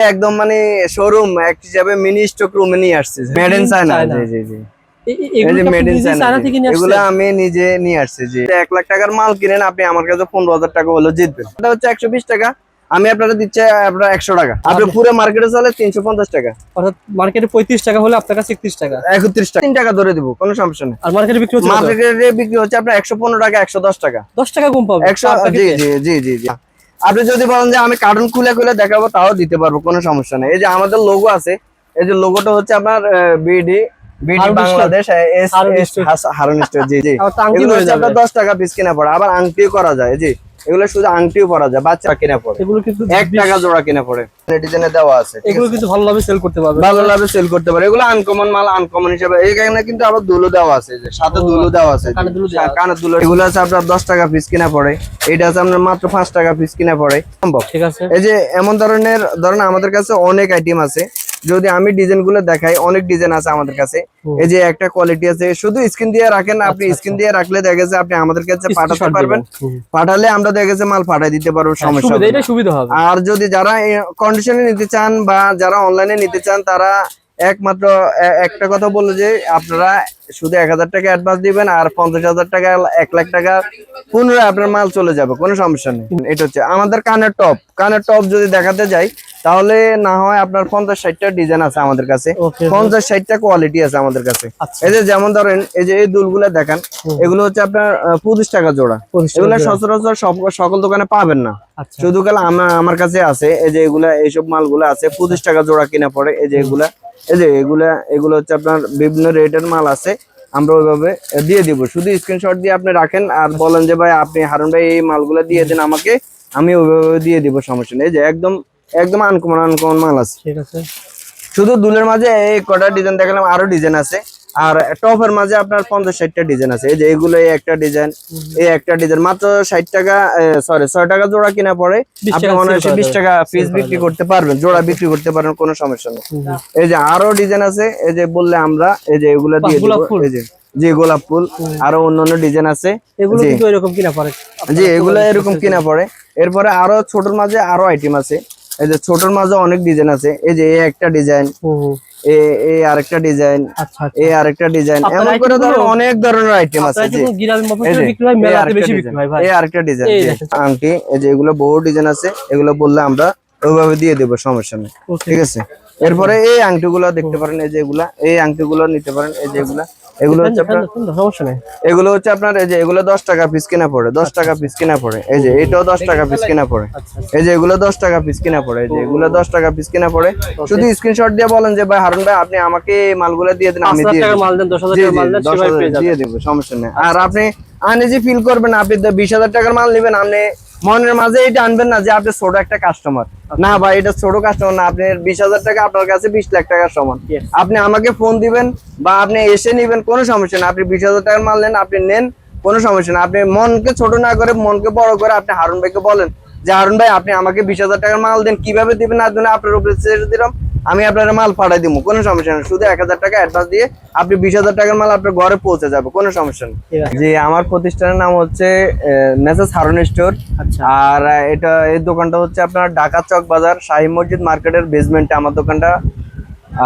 একদম মানে শোরুম এক হিসাবে মিনি স্টক রুমে নিয়ে আসছে মেড ইন চায়না জি জি জি। এগুলো? আমি নিজে নিয়ে আসছি এক লাখ টাকার মাল কিনেন আপনি আমার কাছে পনেরো হাজার টাকা হলো জিতবেন। এটা হচ্ছে একশো বিশ টাকা। আমি আপনারা দিচ্ছি আপনার একশো টাকা। আপনি আপনি- পুরো মার্কেটে চলে তিনশো পঞ্চাশ টাকা। অর্থাৎ মার্কেটে পঁয়ত্রিশ টাকা হলে আপনার কাছে একত্রিশ টাকা। একত্রিশ টাকা। তিন টাকা ধরে দিব কোনো সমস্যা নেই। আর মার্কেটে বিক্রি হচ্ছে মার্কেটে বিক্রি হচ্ছে আপনার একশো পনেরো টাকা একশো দশ টাকা। দশ টাকা কম পাবে একশো। জি জি জি জি। আপনি যদি বলেন যে আমি কার্টুন খুলে খুলে দেখাবো তাও দিতে পারব কোনো সমস্যা নেই এই যে আমাদের লোগো আছে এই যে লোগোটা হচ্ছে আপনার BD BD Bangladesh S Harun store. জি জি। আপনার দশ টাকা পিস কিনা পড়ে আবার আংটিও করা যায় জি এগুলো শুধু আংটিও করা যায় বাচ্চা কিনা পড়ে এগুলো কিন্তু এক টাকা জোড়া কিনা পড়ে ডিজাইনে দেওয়া আছে এগুলো কিন্তু ভালোভাবে সেল করতে পারবে। ভালো সেল করতে পারে এগুলো আনকমন মাল আনকমন হিসেবে। এখানে কিন্তু আবার দুলো দেওয়া আছে যে সাথে ও, দুলো দেওয়া আছে। দুলো এগুলো আপনার দশ টাকা পিস কিনা পড়ে এটা আছে আপনার মাত্র পাঁচ টাকা পিস কিনা পড়ে সম্ভব। ঠিক আছে। এই যে এমন ধরনের ধরেন আমাদের কাছে অনেক আইটেম আছে। যদি আমি ডিজাইনগুলো দেখাই অনেক ডিজাইন আছে আমাদের কাছে। এই যে একটা কোয়ালিটি আছে শুধু স্ক্রিন দিয়ে রাখেন আপনি আচ্ছা, স্ক্রিন দিয়ে রাখলে দেখা গেছে আপনি আমাদের কাছে পাঠাতে পারবেন। পাঠালে আমরা দেখা গেছে মাল পাঠাই দিতে পারব হ্যাঁ, সমস্যা সুবিধা হবে। আর যদি যারা কন্ডিশনে নিতে চান বা যারা অনলাইনে নিতে চান তারা একমাত্র একটা কথা বলল যে আপনারা শুধু এক হাজার টাকা অ্যাডভান্স দিবেন আর পঞ্চাশ হাজার টাকা এক লাখ টাকা পুনরায় আপনার মাল চলে যাবে কোনো সমস্যা নেই। এটা হচ্ছে আমাদের কানের টপ কানের টপ যদি দেখাতে যাই তাহলে না হয় আপনার পঞ্চাশ ষাটটা ডিজাইন আছে আমাদের কাছে। পঞ্চাশ ষাটটা কোয়ালিটি আছে আমাদের কাছে। আচ্ছা। এই যে যেমন ধরেন এই যে এই দুলগুলো দেখেন। এগুলো হচ্ছে আপনার পঁচিশ টাকা জোড়া। এগুলো সচরাচর সকল দোকানে পাবেন না। আচ্ছা। শুধু কাল আমার আমার কাছে আছে এই যে এগুলা এইসব মালগুলো আছে পঁচিশ টাকা জোড়া কিনা পড়ে এই যে এগুলা। এই যে এগুলা এগুলো হচ্ছে আপনার বিভিন্ন রেটের মাল আছে আমরা ওইভাবে দিয়ে দিব। শুধু স্ক্রিনশট দিয়ে আপনি রাখেন আর বলেন যে ভাই আপনি হারুন ভাই এই মালগুলো দিয়ে দেন আমাকে আমি ওইভাবে দিয়ে দিব সমস্যা নেই। এই যে একদম একদম আনকমন আনকমন মাল আছে। ঠিক আছে। শুধু দুলের মাঝে এই কটা ডিজাইন দেখালাম আরও ডিজাইন আছে। আর টপের মাঝে আপনার পঞ্চাশ ষাটটা ডিজাইন আছে। এই যে এগুলো একটা ডিজাইন এই একটা ডিজাইন মাত্র ষাট টাকা সরি ছয় টাকা জোড়া কিনা পরে আপনি মনে করা বিশ টাকা পিস বিক্রি করতে পারবেন জোড়া বিক্রি করতে পারবেন কোনো সমস্যা নেই। এই যে আরও ডিজাইন আছে এই যে বললে আমরা এই যে এগুলা দিয়ে গোলাপ ফুল। এই যে জি গোলাপ ফুল। আরও অন্যান্য ডিজাইন আছে। এগুলো জি। কিন্তু এরকম কিনা পড়ে জি এগুলো এরকম কিনা পড়ে এরপরে আরও ছোটর মাঝে আরও আইটেম আছে। এই যে ছোটর মাঝে অনেক ডিজাইন আছে। এই যে এই একটা ডিজাইন। এই আরেকটা ডিজাইন আচ্ছা আচ্ছা। এই আরেকটা ডিজাইন। এমন করে ধরো গুলো- অনেক ধরনের আইটেম আছে এই যে, বিক্রি এই আরেকটা ডিজাইন। আংটি এই যে এগুলো বহু ডিজাইন আছে এগুলো বললে আমরা ওইভাবে দিয়ে দেবো সমস্যা নেই। ঠিক আছে? এরপরে এই আংটিগুলো দেখতে পারেন এই যে এগুলা এই আংটিগুলো নিতে পারেন এই যে এগুলা হচ্ছে আপনার সমস্যা নেই। এগুলো হচ্ছে আপনার এই যে এগুলো দশ টাকা পিস কিনা পড়ে দশ টাকা পিস কিনা পড়ে। এই যে এটাও দশ টাকা পিস কিনা পড়ে। আচ্ছা এই যে এগুলো দশ টাকা পিস কিনা পড়ে এই যে এগুলো দশ টাকা পিস কিনা পড়ে। শুধু স্ক্রিনশট দিয়ে বলেন যে ভাই হারুন ভাই আপনি আমাকে মালগুলো দিয়ে দিন আমি দিয়ে টাকার মাল দেন দশ টাকার মাল দেন সেভাবে পেয়ে যাবেন। দিয়ে দেবো সমস্যা নেই। আর আপনি আনইজি ফিল করবেন আপনি তো বিশ হাজার টাকার মাল নেবেন আপনি মনের মাঝে এটা আনবেন না যে আপনি ছোট একটা কাস্টমার না ভাই এটা ছোট কাস্টমার না আপনি বিশ হাজার টাকা আপনার কাছে বিশ লাখ টাকার সমান। আপনি আমাকে ফোন দিবেন বা আপনি এসে নিবেন কোনো সমস্যা না। আপনি বিশ হাজার টাকার মাল নেন আপনি নেন কোনো সমস্যা না। আপনি মনকে ছোট না করে মনকে বড় করে আপনি হারুন ভাইকে বলেন যে হারুন ভাই আপনি আমাকে বিশ হাজার টাকার মাল দেন কীভাবে দিবেন? না দিবেন আপনার উপরে ছেড়ে দিলাম। আমি আপনার মাল পাঠাই দিব কোনো সমস্যা নেই। শুধু এক হাজার টাকা অ্যাডভান্স দিয়ে আপনি বিশ হাজার টাকার মাল আপনার ঘরে পৌঁছে যাবে কোনো সমস্যা নেই। জি আমার প্রতিষ্ঠানের নাম হচ্ছে মেসেজ হারুন স্টোর। আচ্ছা। আর এটা এই দোকানটা হচ্ছে আপনার ঢাকা চক বাজার শাহী মসজিদ মার্কেটের বেসমেন্টে আমার দোকানটা।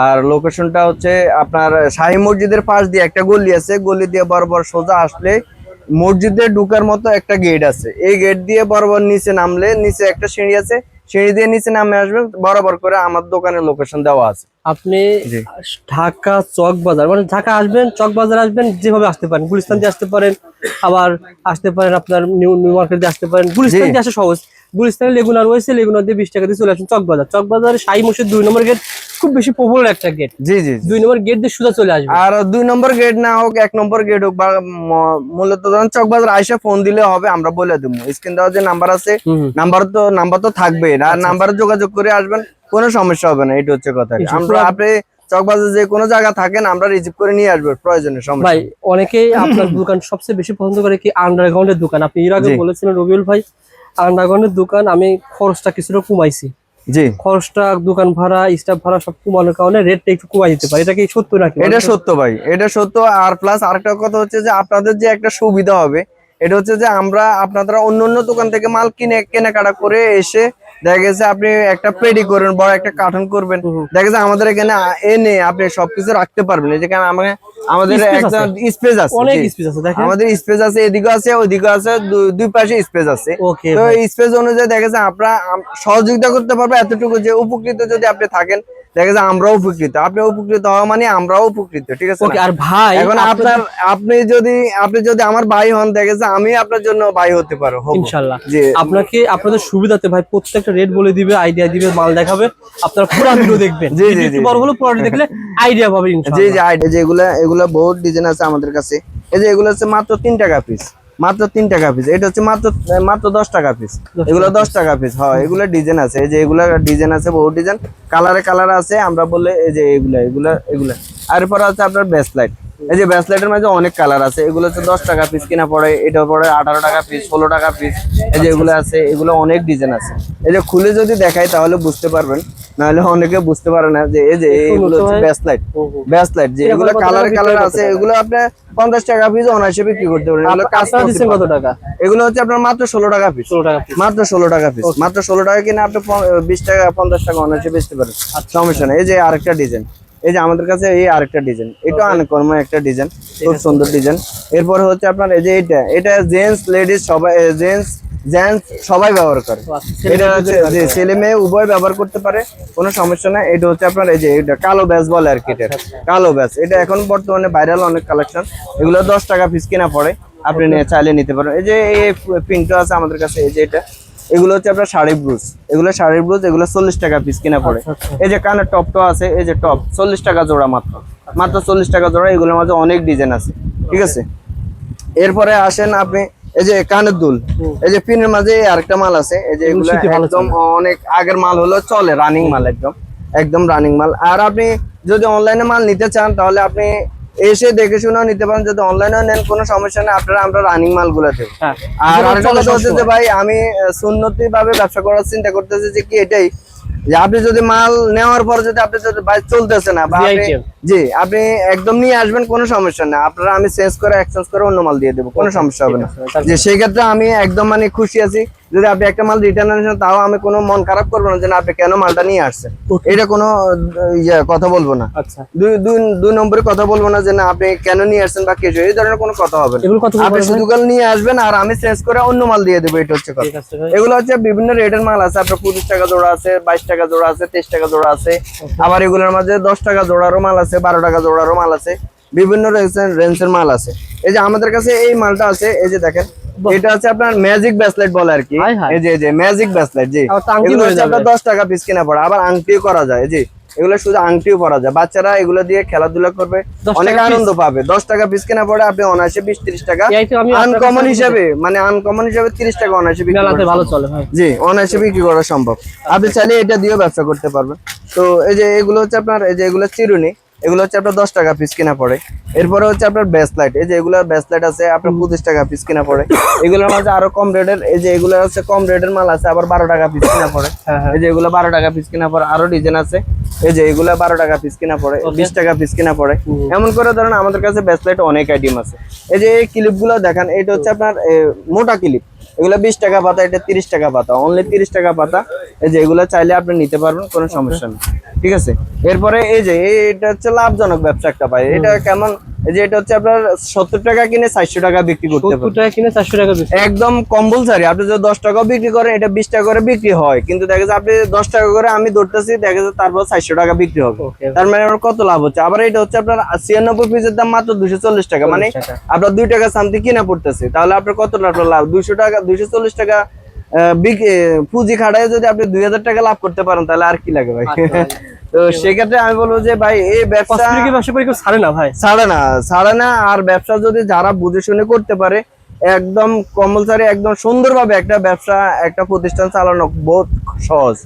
আর লোকেশনটা হচ্ছে আপনার শাহী মসজিদের পাশ দিয়ে একটা গলি আছে গলি দিয়ে বরাবর সোজা আসলে মসজিদে ঢুকার মতো একটা গেট আছে। এই গেট দিয়ে বরাবর নিচে নামলে নিচে একটা সিঁড়ি আছে সিঁড়ি দিয়ে নিচে নামে আসবেন বরাবর করে আমার দোকানের লোকেশন দেওয়া আছে। আপনি ঢাকা চক বাজার মানে ঢাকা আসবেন চক বাজার আসবেন যেভাবে আসতে পারেন গুলিস্তান দিয়ে আসতে পারেন আবার আসতে পারেন আপনার নিউ নিউ মার্কেট দিয়ে আসতে পারেন গুলিস্তান। দিয়ে আসা সহজ। গুলিস্তানে লেগুনা রয়েছে লেগুনা দিয়ে বিশ টাকা দিয়ে চলে আসেন চক বাজার চক বাজারে শাহী মসজিদ দুই নম্বর গেট খুব বেশি পপুলার একটা গেট। জি জি। দুই নম্বর গেট দিয়ে সোজা চলে আসবে। আর দুই নম্বর গেট না হোক এক নম্বর গেট হোক বা মূলত চকবাজার আইসা ফোন দিলে হবে আমরা বলে দেবো। স্ক্রিন দেওয়ার যে নাম্বার আছে। নাম্বার তো নাম্বার তো থাকবে আর নাম্বারে যোগাযোগ করে আসবেন কোনো সমস্যা হবে না এটা হচ্ছে কথা। আমরা আপনি চকবাজার যে কোনো জায়গা থাকেন আমরা রিসিভ করে নিয়ে আসব প্রয়োজনে সমস্যা ভাই অনেকেই আপনার দোকান সবচেয়ে বেশি পছন্দ করে কি আন্ডারগ্রাউন্ডের দোকান। আপনি এর আগে বলেছিলেন রবিউল ভাই আন্ডারগ্রাউন্ডের দোকান আমি খরচটা কিছুটা কমাইছি। জি। খরচটা দোকান ভাড়া স্টাফ ভাড়া সব কমানোর কারণে রেটটা একটু কমাই দিতে পারি। এটা কি সত্য নাকি? এটা সত্য ভাই এটা সত্য। আর প্লাস আরেকটা কথা হচ্ছে যে আপনাদের যে একটা সুবিধা হবে এটা হচ্ছে যে আমরা আপনারা অন্য অন্য দোকান থেকে মাল কিনে কেনাকাটা করে এসে দেখা গেছে আপনি একটা পেডি করবেন বড় একটা কার্টন করবেন। দেখা গেছে আমাদের এখানে এনে আপনি সবকিছু রাখতে পারবেন। এই যেখানে আমাকে আমাদের একটা স্পেস আছে। অনেক স্পেস আছে দেখেন। আমাদের স্পেস আছে এদিকে আছে দুই পাশে স্পেস আছে। তো স্পেস অনুযায়ী দেখা যাচ্ছে আপনারা সহযোগিতা করতে পারবে এতটুকু যে উপকৃত যদি আপনি থাকেন দেখা যাচ্ছে আমরাও উপকৃত। আপনি উপকৃত হওয়া মানে আমরাও উপকৃত ঠিক আছে আর ভাই এখন আপনার আপনি যদি আপনি যদি আমার ভাই হন দেখা যাচ্ছে আমি আপনার জন্য ভাই হতে পারো জি। আপনাকে আপনাদের সুবিধাতে ভাই প্রত্যেকটা রেট বলে দিবে আইডিয়া দিবে মাল দেখাবে। আপনারা পুরো ভিডিও দেখবেন। জি, জি, জি, বড় হলো পুরো দেখলে আইডিয়া পাবে জি ইনশাআল্লাহ জি আইডিয়া যে এগুলা বহুত ডিজাইন আছে আমাদের কাছে। এই যে এগুলো হচ্ছে মাত্র তিন টাকা পিস মাত্র তিন টাকা পিস এটা হচ্ছে মাত্র মাত্র দশ টাকা পিস এগুলো দশ টাকা পিস হয় এগুলো ডিজাইন আছে। এই যে এগুলা ডিজাইন আছে বহু ডিজাইন কালারে কালার আছে আমরা বললে এই যে এগুলা এগুলা এগুলা। আর পরে আছে আপনার ব্যাসলাইট এই যে ব্যাসলাইটের মাঝে অনেক কালার আছে। এগুলো হচ্ছে দশ টাকা পিস কিনা পড়ে এটা পড়ে আঠারো টাকা পিস ষোলো টাকা পিস এই যে এগুলো আছে এগুলো অনেক ডিজাইন আছে। এই যে খুলে যদি দেখাই তাহলে বুঝতে পারবেন নাহলে অনেকে বুঝতে পারে না যে এই যে এগুলো হচ্ছে ব্যাসলাইট ব্যাসলাইট যে এগুলো কালার কালার আছে এগুলো আপনি পঞ্চাশ টাকা পিস অনায়াসে বিক্রি করতে পারেন। এগুলো কাজ দিচ্ছেন কত টাকা? এগুলো হচ্ছে আপনার মাত্র ষোলো টাকা পিস ষোলো টাকা। মাত্র ষোলো টাকা পিস মাত্র ষোলো টাকা কিনে আপনি বিশ টাকা পঞ্চাশ টাকা অনায়াসে বেচতে পারেন। আচ্ছা। সমস্যা নেই। এই যে আরেকটা ডিজাইন এই যে আমাদের কাছে এই আরেকটা ডিজাইন। এটা আনকর্ম একটা ডিজাইন খুব সুন্দর ডিজাইন। এরপরে হচ্ছে আপনার এই যে এটা এটা জেন্টস লেডিস সবাই জেন্টস জেন্টস সবাই ব্যবহার করে। আচ্ছা, এটা হচ্ছে যে ছেলে মেয়ে উভয় ব্যবহার করতে পারে কোনো সমস্যা নাই। এটা হচ্ছে আপনার এই যে এটা কালো ব্যাস বলে আর কি এটা। কালো ব্যাস। এটা এখন বর্তমানে ভাইরাল অনেক কালেকশন এগুলো দশ টাকা পিস কিনা পড়ে। আপনি নিয়ে চাইলে নিতে পারেন। এই যে এই প্রিন্টটা আছে আমাদের কাছে এই যে এটা। এগুলো হচ্ছে আপনার শাড়ি ব্রুজ এগুলো শাড়ি ব্রুজ এগুলো চল্লিশ টাকা পিস কিনা পড়ে। এই যে কানের টপটা আছে এই যে টপ চল্লিশ টাকা জোড়া মাত্র। মাত্র চল্লিশ টাকা জোড়া এগুলোর মাঝে অনেক ডিজাইন আছে। ঠিক আছে? এরপরে আসেন আপনি এই যে কানের দুল। এই যে পিনের মাঝে আরেকটা মাল আছে এই যে এগুলো একদম অনেক আগের মাল হলো চলে রানিং মাল একদম। একদম রানিং মাল। আর আপনি যদি অনলাইনে মাল নিতে চান তাহলে আপনি এসে দেখে শুনেও নিতে পারেন যদি অনলাইনেও নেন কোনো সমস্যা নেই আপনারা আমরা রানিং মালগুলো দেবো। হ্যাঁ আর আরেকটা কথা হচ্ছে যে ভাই আমি সুন্নতি ভাবে ব্যবসা করার চিন্তা করতেছি যে কি এটাই যে আপনি যদি মাল নেওয়ার পর যদি আপনি যদি ভাই চলতেছে না বা আপনি জি আপনি একদম নিয়ে আসবেন কোনো সমস্যা না আপনারা আমি চেঞ্জ করে এক্সচেঞ্জ করে অন্য মাল দিয়ে দেবো কোনো সমস্যা হবে না। যে সেই ক্ষেত্রে আমি একদম মানে খুশি আছি। যদি আপনি একটা মাল রিটার্ন আনছেন তাও আমি কোনো মন খারাপ করব না যে আপনি কেন মালটা নিয়ে আসছেন? এটা কোনো ইয়ে কথা বলব না। আচ্ছা। দুই নম্বরে কথা বলব না যে না আপনি কেন নিয়ে আসছেন বা কিছু এই ধরনের কোনো কথা হবে আপনি পড়বে? শুধু কাল নিয়ে আসবেন আর আমি চেঞ্জ করে অন্য মাল দিয়ে দেবো এটা হচ্ছে কথা। এগুলো হচ্ছে বিভিন্ন রেটের মাল আছে আপনার পঁচিশ টাকা জোড়া আছে বাইশ টাকা জোড়া আছে তেইশ টাকা জোড়া আছে। আবার এগুলোর মাঝে দশ টাকা জোড়ারও মাল আছে বারো টাকা জোড়ারও মাল আছে বিভিন্ন রেঞ্জের মাল আছে। এই যে আমাদের কাছে এই মালটা আছে এই যে দেখেন এটা হচ্ছে আপনার ম্যাজিক ব্যাসলেট বলে আর কি। এই যে এই যে ম্যাজিক ব্যাসলেট জি। এগুলো হচ্ছে আপনার যাবে। দশ টাকা পিস কিনা পড়ে আবার আংটিও করা যায় জি। এগুলো শুধু আংটিও পরা যায়। বাচ্চারা এগুলো দিয়ে খেলাধুলা করবে অনেক আনন্দ পাবে। দশ টাকা পিস কিনা পড়ে আপনি অনায়াসে বিশ ত্রিশ টাকা। আনকমন হিসাবে মানে আনকমন হিসাবে তিরিশ টাকা অনায়াসে বিক্রি করা ভালো চলে জি অনায়াসে বিক্রি করা সম্ভব। আপনি চাইলে এটা দিয়েও ব্যবসা করতে পারবেন। তো এই যে এগুলো হচ্ছে আপনার এই যে এগুলো চিরুনি। এগুলো হচ্ছে আপনার দশ টাকা পিস কিনা পড়ে। এরপরে হচ্ছে আপনার ব্যাসলাইট এই যে এগুলো ব্যাসলাইট আছে আপনার পঁচিশ টাকা পিস কিনা পড়ে। এগুলোর মাঝে আরও কম রেটের এই যে এগুলো হচ্ছে কম রেটের মাল আছে আবার বারো টাকা পিস কিনা পড়ে। হ্যাঁ হ্যাঁ। এই যে এগুলো বারো টাকা পিস কিনা পড়ে আরও ডিজাইন আছে। এই যে এগুলো বারো টাকা পিস কিনা পড়ে বিশ টাকা পিস কিনা পড়ে। এমন করে ধরেন আমাদের কাছে ব্যাসলাইট অনেক আইটেম আছে। এই যে এই ক্লিপগুলো দেখেন এটা হচ্ছে আপনার মোটা ক্লিপ এগুলো বিশ টাকা পাতা, এটা তিরিশ টাকা পাতা। অনলি তিরিশ টাকা পাতা। এই যে এগুলো চাইলে আপনি নিতে পারবেন, কোনো সমস্যা নেই। ঠিক আছে? এরপরে এই যে এটা হচ্ছে লাভজনক ব্যবসা একটা ভাই। এটা কেমন যে এটা হচ্ছে আপনার সত্তর টাকা কিনে চারশো টাকা বিক্রি করতে পারবেন টাকা কিনে চারশো টাকা একদম কম্পালসারি আপনি যদি দশ টাকা বিক্রি করেন এটা বিশ টাকা করে বিক্রি হয়। কিন্তু দেখা যাচ্ছে আপনি দশ টাকা করে আমি ধরতেছি দেখা যাচ্ছে তারপর চারশো টাকা বিক্রি হবে। তার মানে আমার কত লাভ হচ্ছে? আবার এটা হচ্ছে আপনার ছিয়ানব্বই পিসের দাম মাত্র দুশো চল্লিশ টাকা। মানে আপনার দুই টাকা সামথিং কিনা পড়তেছে। তাহলে আপনার কত লাভ? লাভ দুইশো টাকা দুইশো চল্লিশ টাকা পুঁজি খাটায় যদি আপনি দুই হাজার টাকা লাভ করতে পারেন তাহলে আর কি লাগে ভাই? আচ্ছা, তো সেক্ষেত্রে আমি বলব যে ভাই এই ব্যবসা ছাড়ে না ভাই? ছাড়ে না ছাড়ে না। আর ব্যবসা যদি যারা বুঝে শুনে করতে পারে একদম কম্পালসারি একদম সুন্দরভাবে একটা ব্যবসা একটা প্রতিষ্ঠান চালানো বহুত সহজ।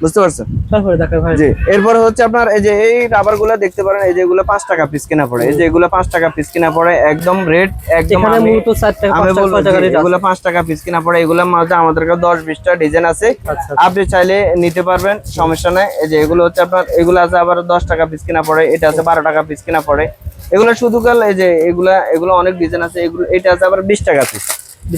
বুঝতে পারছেন? তারপরে দেখেন ভাই। জি এরপরে হচ্ছে আপনার এই যে এই রাবারগুলা দেখতে পারেন এই যে এগুলো পাঁচ টাকা পিস কিনা পড়ে। এই যে এগুলো পাঁচ টাকা পিস কিনা পড়ে একদম রেট একদম আমি- বলব এগুলো পাঁচ টাকা পিস কিনা পড়ে এগুলোর মাঝে আমাদের কাছে দশ বিশটা ডিজাইন আছে। আচ্ছা আপনি চাইলে নিতে পারবেন সমস্যা নাই। এই যে এগুলো হচ্ছে আপনার এগুলো আছে আবার দশ টাকা পিস কিনা পড়ে এটা আছে বারো টাকা পিস কিনা পড়ে। এগুলো শুধু কাল এই যে এগুলা এগুলো অনেক ডিজাইন আছে এগুলো এটা আছে আবার বিশ টাকা পিস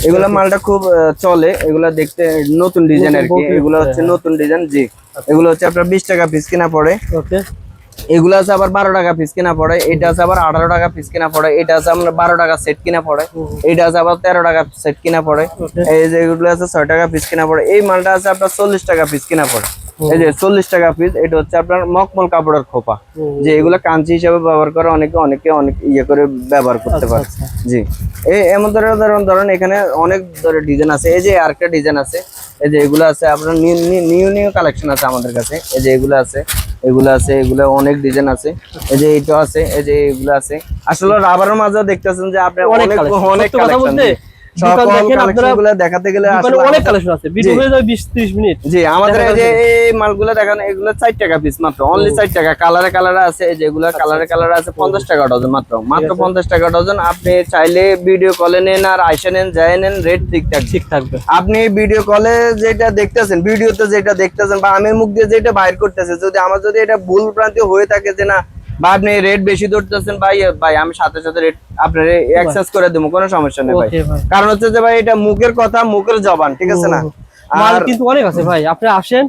এগুলা মালটা খুব আহ, চলে। এগুলা দেখতে নতুন ডিজাইন আর কি। এগুলা এগুলো হচ্ছে নতুন ডিজাইন জি। এগুলো হচ্ছে আপনার বিশ টাকা পিস কিনা পড়ে। ওকে। এগুলো আছে আবার বারো টাকা পিস কিনা পড়ে এটা আছে আবার আঠারো টাকা পিস কিনা পড়ে এটা আছে আপনার বারো টাকা সেট কিনা পড়ে এটা আছে আবার তেরো টাকা সেট কিনা পড়ে এই যে এগুলো আছে ছয় টাকা পিস কিনা পড়ে এই মালটা আছে আপনার চল্লিশ টাকা পিস কিনা পড়ে এই যে চল্লিশ টাকা পিস এটা হচ্ছে আপনার মকমল কাপড়ের খোপা যে এগুলো কাঞ্চি হিসাবে ব্যবহার করে অনেকে অনেকে অনেক ইয়ে করে ব্যবহার করতে পারে আচ্ছা। জি এই এমন ধরনের ধরুন ধরেন এখানে অনেক ধরনের ডিজাইন আছে এই যে আরেকটা ডিজাইন আছে এই যে এগুলো আছে আপনার নিউ নিউ কালেকশন আছে আমাদের কাছে এই যে এগুলো আছে এগুলো আছে এগুলো অনেক ডিজাইন আছে। এই যে এইটা আছে এই যে এগুলো আছে। আসলে রাবারের মাঝে দেখতেছেন যে আপনি অনেক অনেক। অনেক কালেকশন বলতে, দোকান দেখেন আপনারা- গুলো দেখাতে গেলে অনেক কালেকশন আছে। ভিডিও হয়ে যাবে বিশ ত্রিশ মিনিট। জি আমাদের এই যে এই মালগুলো দেখেন এগুলো চার টাকা পিস মাত্র অনলি চার টাকা। কালারে কালারে আছে যেগুলো কালারে কালারে আছে পঞ্চাশ টাকা ডজন মাত্র। মাত্র পঞ্চাশ টাকা ডজন আপনি চাইলে ভিডিও কলে নেন আর আইসা নেন যাই নেন রেট ঠিকঠাক ঠিক থাকবে। আপনি ভিডিও কলে যেটা দেখতেছেন ভিডিওতে যেটা দেখতেছেন বা আমি মুখ দিয়ে যেটা বাইর করতেছে যদি আমার যদি এটা ভুল ভ্রান্তি হয়ে থাকে যে না বা আপনি রেট বেশি ধরতেছেন ভাই ভাই আমি সাথে সাথে রেট আপনার অ্যাক্সেস করে দেবো কোনো সমস্যা নেই ভাই। কারণ হচ্ছে যে ভাই এটা মুখের কথা মুখের জবান ঠিক আছে না? মাল আর কিন্তু অনেক আছে ভাই আপনি আসেন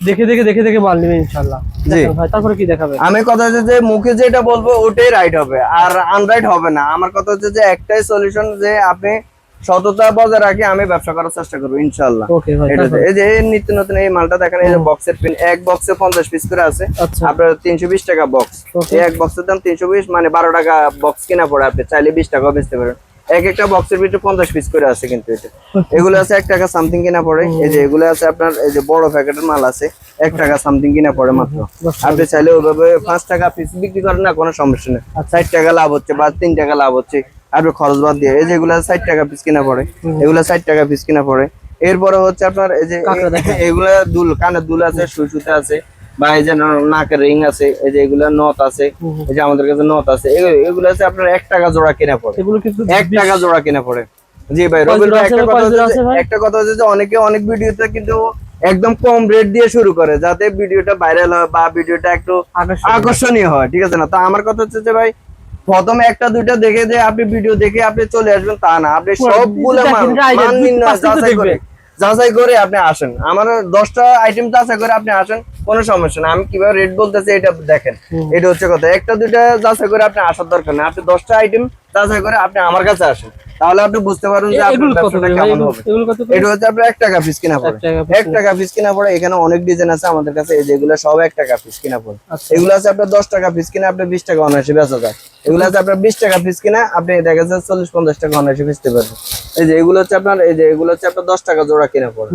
দেখে দেখে দেখে দেখে মাল নেবেন ইনশাল্লাহ জি। ভাই তারপরে কি দেখাবে আমি কথা হচ্ছে যে মুখে যেটা বলব ওটাই রাইট হবে আর আনরাইট হবে না। আমার কথা হচ্ছে যে একটাই সলিউশন যে আপনি সততা বজায় রাখে আমি ব্যবসা করার চেষ্টা করব ইনশাল্লাহ ওকে ভাই এটা এই যে এই নিত্য নতুন এই মালটা দেখেন এই যে বক্সের পিন এক বক্সে পঞ্চাশ পিস করে আছে। আচ্ছা। আপনার তিনশো বিশ টাকা বক্স এই এক বক্সের দাম তিনশো বিশ মানে বারো টাকা বক্স কিনা পড়ে আপনি চাইলে বিশ টাকা বেচতে পারেন। এক একটা বক্সের ভিতরে পঞ্চাশ পিস করে আছে কিন্তু এটা। এগুলো আছে এক টাকা সামথিং কিনা পড়ে। এই যে এগুলো আছে আপনার এই যে বড় প্যাকেটের মাল আছে এক টাকা সামথিং কিনা পড়ে মাত্র। আপনি চাইলে ওইভাবে পাঁচ টাকা পিস বিক্রি করেন না কোনো সমস্যা নেই। ষাট টাকা লাভ হচ্ছে বা তিন টাকা লাভ হচ্ছে। আপনি খরচ বাদ দিয়ে এই যে এগুলো ষাট টাকা পিস কিনা পড়ে এগুলো ষাট টাকা পিস কিনা পড়ে। এরপরে হচ্ছে আপনার এই যে এগুলা দুল কানের দুল আছে সুই সুতা আছে বা এই যে নাকের রিং আছে এই যে এগুলা নথ আছে। এই যে আমাদের কাছে নথ আছে এগুলো আছে আপনার এক টাকা জোড়া কিনা পড়ে। এগুলো কিন্তু এক টাকা জোড়া কিনা পড়ে। জি ভাই রবির ভাই একটা কথা হচ্ছে আছে যে- একটা কথা হচ্ছে যে অনেকে অনেক ভিডিওতে কিন্তু একদম কম রেট দিয়ে শুরু করে যাতে ভিডিওটা ভাইরাল হয় বা ভিডিওটা একটু। আকর্ষণীয় হয় ঠিক আছে না? তো আমার কথা হচ্ছে যে ভাই প্রথমে একটা দুইটা দেখে যে আপনি ভিডিও দেখে আপনি চলে আসবেন তা না। আপনি সবগুলো করে। যাচাই করে আপনি আসেন। আমার দশটা আইটেম যাচাই করে আপনি আসেন কোনো সমস্যা না আমি কীভাবে রেট বলতেছি এটা দেখেন। এটা হচ্ছে কথা। একটা দুইটা যাচাই করে আপনি আসার দরকার না আপনি দশটা আইটেম যাচাই করে আপনি আমার কাছে আসেন। তাহলে আপনি বুঝতে পারবেন যে আপনার ব্যবসাটা কেমন হবে? এটা হচ্ছে আপনার এক টাকা পিস কিনা পড়ে। এক টাকা পিস কিনা পড়ে এখানে অনেক ডিজাইন আছে আমাদের কাছে। এই যেগুলো সব এক টাকা পিস কিনা পড়ে। আচ্ছা। এগুলো আছে আপনার দশ টাকা পিস কিনা আপনি বিশ টাকা অনায়াসে বেচা যায়। এগুলো আছে আপনার বিশ টাকা পিস কিনা আপনি দেখা যাচ্ছে চল্লিশ পঞ্চাশ টাকা অনায়াসে বেচতে পারবেন। এই যে এগুলো হচ্ছে আপনার এই যে এগুলো হচ্ছে আপনার দশ টাকা জোড়া কিনা পড়ে।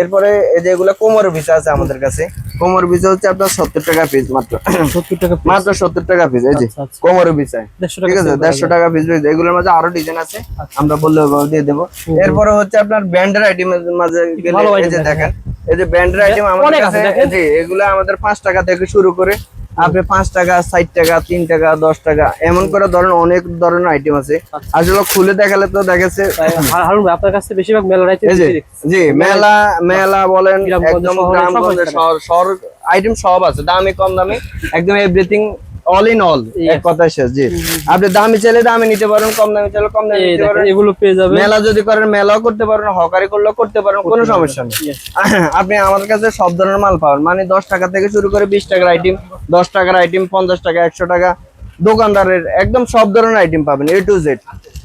এরপরে এই যে এগুলো কোমরের বিষয় আছে আমাদের কাছে। কোমর বিষয় হচ্ছে আপনার সত্তর টাকা পিস মাত্র। সত্তর টাকা মাত্র সত্তর টাকা পিস এই যে আচ্ছা, আচ্ছা। বিষয় দেড়শো ঠিক আছে? দেড়শো টাকা পিস এগুলোর মাঝে আরও ডিজাইন আছে। আচ্ছা। আমরা বললে দিয়ে দেবো। এরপরে হচ্ছে আপনার ব্যান্ডের আইটেম মাঝে গেলে ভালো এই item যে দেখেন। দেখেন এই যে ব্যান্ডের আইটেম আমাদের অনেক কাছে জি এগুলো আমাদের পাঁচ টাকা থেকে শুরু করে আপনি পাঁচ টাকা ষাট টাকা তিন টাকা দশ টাকা এমন করে ধরেন অনেক ধরনের আইটেম আছে। আচ্ছা। আসলে খুলে দেখালে তো ভাই আপনার কাছে বেশিরভাগ মেলা রাইতে জি মেলা মেলা বলেন একদম। শহর শহর আইটেম সব আছে দামি কম দামে একদম এভরিথিং অল ইন অল এক কথায় শেষ জি। আপনি দামি চাইলে দামি নিতে পারেন কম দামি চাইলে কম দামি নিতে পারেন। এগুলো পেয়ে যাবেন। মেলা যদি করেন মেলাও করতে পারেন হকারি করলেও করতে পারেন কোনো সমস্যা নেই। আপনি আমাদের কাছে সব ধরনের মাল পাবেন মানে দশ টাকা থেকে শুরু করে বিশ টাকার আইটেম দশ টাকার আইটেম পঞ্চাশ টাকা একশো টাকা দোকানদারের একদম সব ধরনের আইটেম পাবেন এ টু জেড